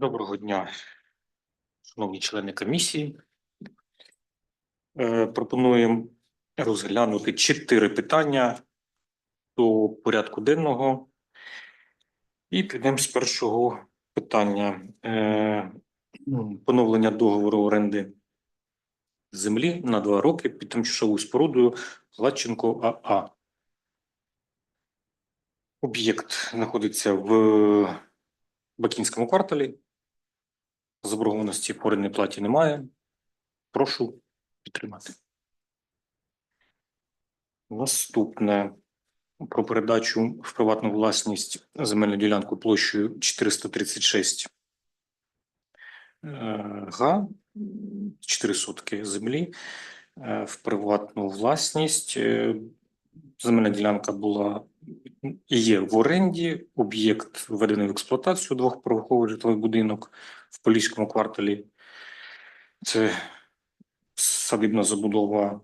Доброго дня, шановні члени комісії. Е, Пропонуємо розглянути чотири питання до порядку денного. І підемо з першого питання. Е, Поновлення договору оренди землі на два роки під тимчасовою спорудою Гладченко АА. Об'єкт знаходиться в Бакінському кварталі. Заборгованості по орендній платі немає. Прошу підтримати. Наступне про передачу в приватну власність земельну ділянку площею 436 е, га, 4 сотки землі е, в приватну власність. Е, Земельна ділянка була є в оренді. Об'єкт введений в експлуатацію двохповерховий житловий будинок в Поліському кварталі. Це садибна забудова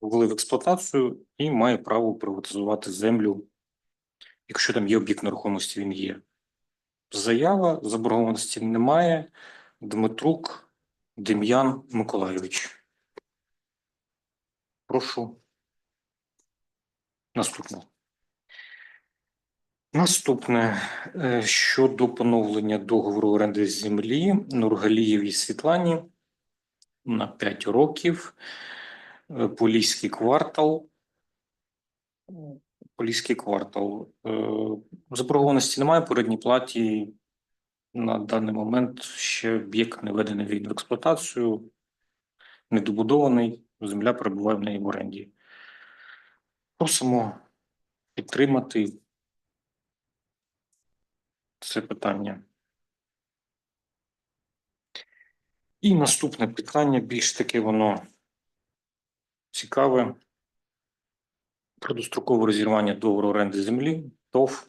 ввели в експлуатацію і має право приватизувати землю, якщо там є об'єкт нерухомості, він є. Заява заборгованості немає. Дмитрук Дем'ян Миколайович. Прошу. Наступне. Наступне е, щодо поновлення договору оренди землі Нургалієвій Світлані на 5 років. Е, Поліський квартал. Поліський квартал. Е, Заборгованості немає передній платі. На даний момент ще об'єкт не введений в експлуатацію, недобудований, земля перебуває в неї в оренді. Просимо підтримати це питання. І наступне питання, більш таке воно цікаве. Про дострокове розірвання договору оренди землі ТОВ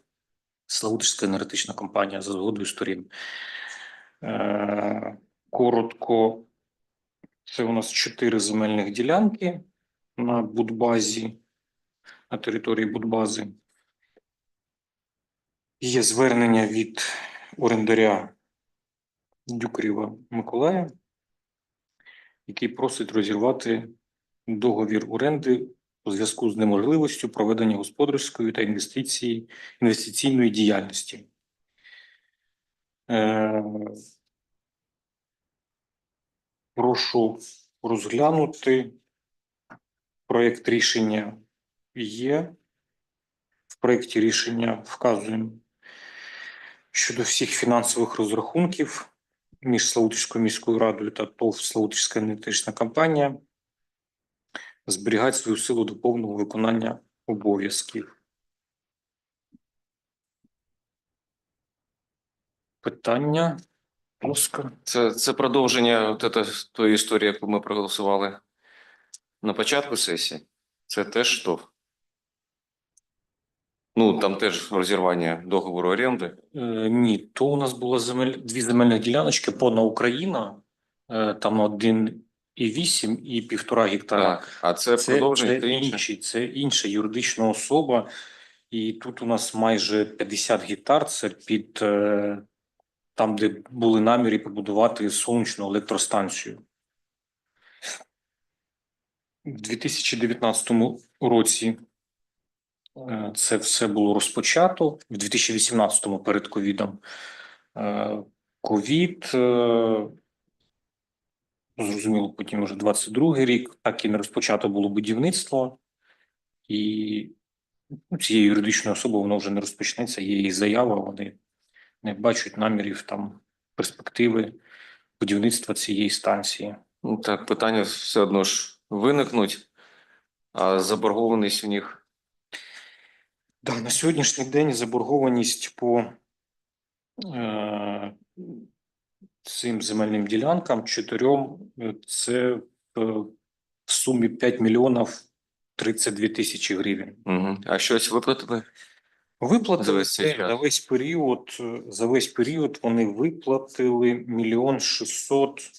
Славутська енергетична компанія за згодою сторін. Е, Коротко, це у нас чотири земельних ділянки на Будбазі, на території Будбази. Є звернення від орендаря Дюкрєва Миколая, який просить розірвати договір оренди у зв'язку з неможливістю проведення господарської та інвестиції, інвестиційної діяльності. Е, прошу розглянути. Проєкт рішення є. В проєкті рішення вказуємо щодо всіх фінансових розрахунків між Славутською міською радою та ТОВ Славутська енергетична компанія зберігати свою силу до повного виконання обов'язків. Питання? Це, це продовження от тої історії, яку ми проголосували на початку сесії. Це теж ТОВ. Ну, там теж розірвання договору оренди. Е, ні, то у нас було земель, дві земельні діляночки повна Україна, е, там 1,8 і півтора гектара. Так, а це, Це, продовження це та інше. інший, це інша юридична особа, і тут у нас майже 50 гектар. Це під е, там, де були наміри побудувати сонячну електростанцію. У 2019 році це все було розпочато. В 2018 перед ковідом. Е, Ковід, е, зрозуміло, потім вже 22 рік, так і не розпочато було будівництво, і ну, цієї юридичної особи воно вже не розпочнеться. Є її заява, вони не бачать намірів там перспективи будівництва цієї станції. Ну, так, питання все одно ж виникнуть, а заборгованість у них Да, на сьогоднішній день заборгованість по е, цим земельним ділянкам чотирьом е, це в сумі 5 мільйонів 32 тисячі гривень. угу. а щось виплатили? Виплатили За за весь період. За весь період вони виплатили мільйон шістсот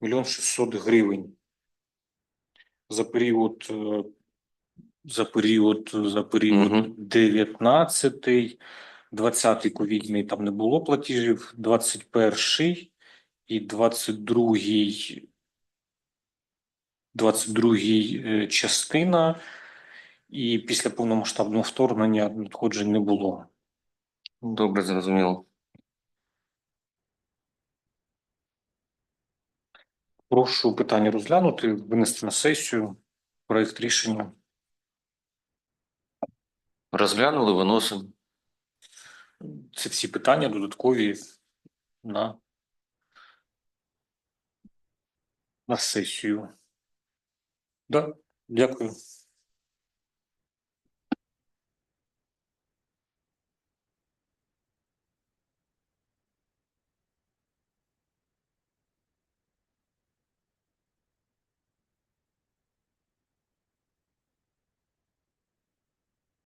мільйон шістсот гривень. За період е, за період за період Мгм. 19 20-й ковідний там не було платежів, 21-й і 22-й 22-й е, частина, і після повномасштабного вторгнення надходжень не було. Добре, зрозуміло. Прошу питання розглянути, винести на сесію проект рішення. Розглянули, виносимо. Це всі питання додаткові на, на сесію. Да, дякую.